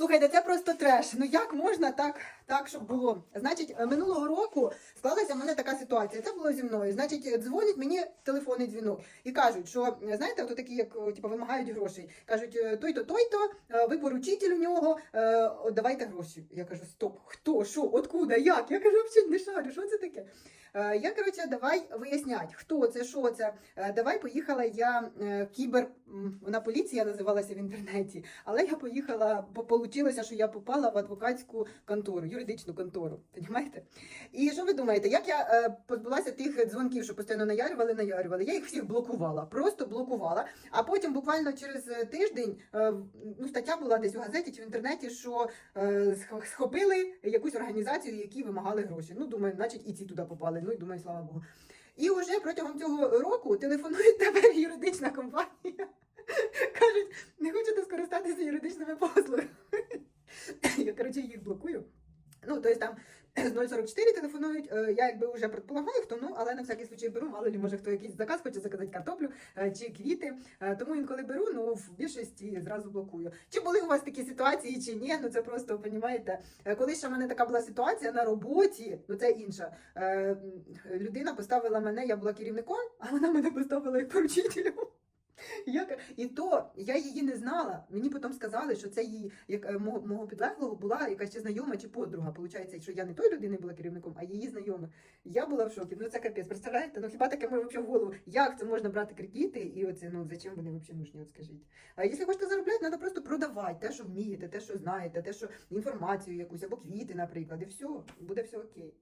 Слухайте, це просто треш. Ну як можна так, так щоб було? Значить, е, минулого року склалася в мене така ситуація. Це було зі мною. Значить, дзвонить мені телефонний дзвінок і кажуть, що е, знаєте, от такі, як типу, вимагають грошей. Кажуть, е, той-то, той-то, ви поручитель у нього, давайте гроші. Я кажу, стоп, хто, що, откуда, як? Я кажу, взагалі не шарю, що це таке? Е, Я коротше, давай вияснять, хто це, що це. Е, Давай поїхала я е, кібер, вона поліція називалася в інтернеті, але я поїхала, бо получилося, що я попала в адвокатську контору, юридичну контору. Понімаєте? І що ви думаєте, як я позбулася тих дзвонків, що постійно наярювали, наярювали? Я їх всіх блокувала, просто блокувала. А потім, буквально через тиждень, ну, стаття була десь у газеті чи в інтернеті, що схопили якусь організацію, які вимагали гроші. Ну, думаю, значить, і ці туди попали. Ну і думаю, слава Богу. І вже протягом цього року телефонує тепер юридична компанія. Кажуть, не хочете скористатися юридичними послугами. Я, коротше, їх блокую. Ну, тобто там з 044 телефонують, е, я якби вже предполагаю, хто, ну, але на всякий случай беру, мало ли, може, хто якийсь заказ хоче заказати картоплю е, чи квіти. Е, Тому інколи беру, ну, в більшості зразу блокую. Чи були у вас такі ситуації, чи ні, ну це просто, понімаєте, коли ще в мене така була ситуація на роботі, ну це інша. Людина поставила мене, я була керівником, а вона мене поставила як поручителем. Я, ка- і то я її не знала. Мені потім сказали, що це її як е, мого, мого підлеглого була якась чи знайома чи подруга. Получається, що я не той людини була керівником, а її знайома. Я була в шокі. Ну це капець. Представляєте? Ну хіба таке може в голову? Як це можна брати кредити? І оце ну зачем вони взагалі нужні? От скажіть. А якщо хочете заробляти, треба просто продавати те, що вмієте, те, що знаєте, те, що інформацію якусь або квіти, наприклад, і все, буде все окей.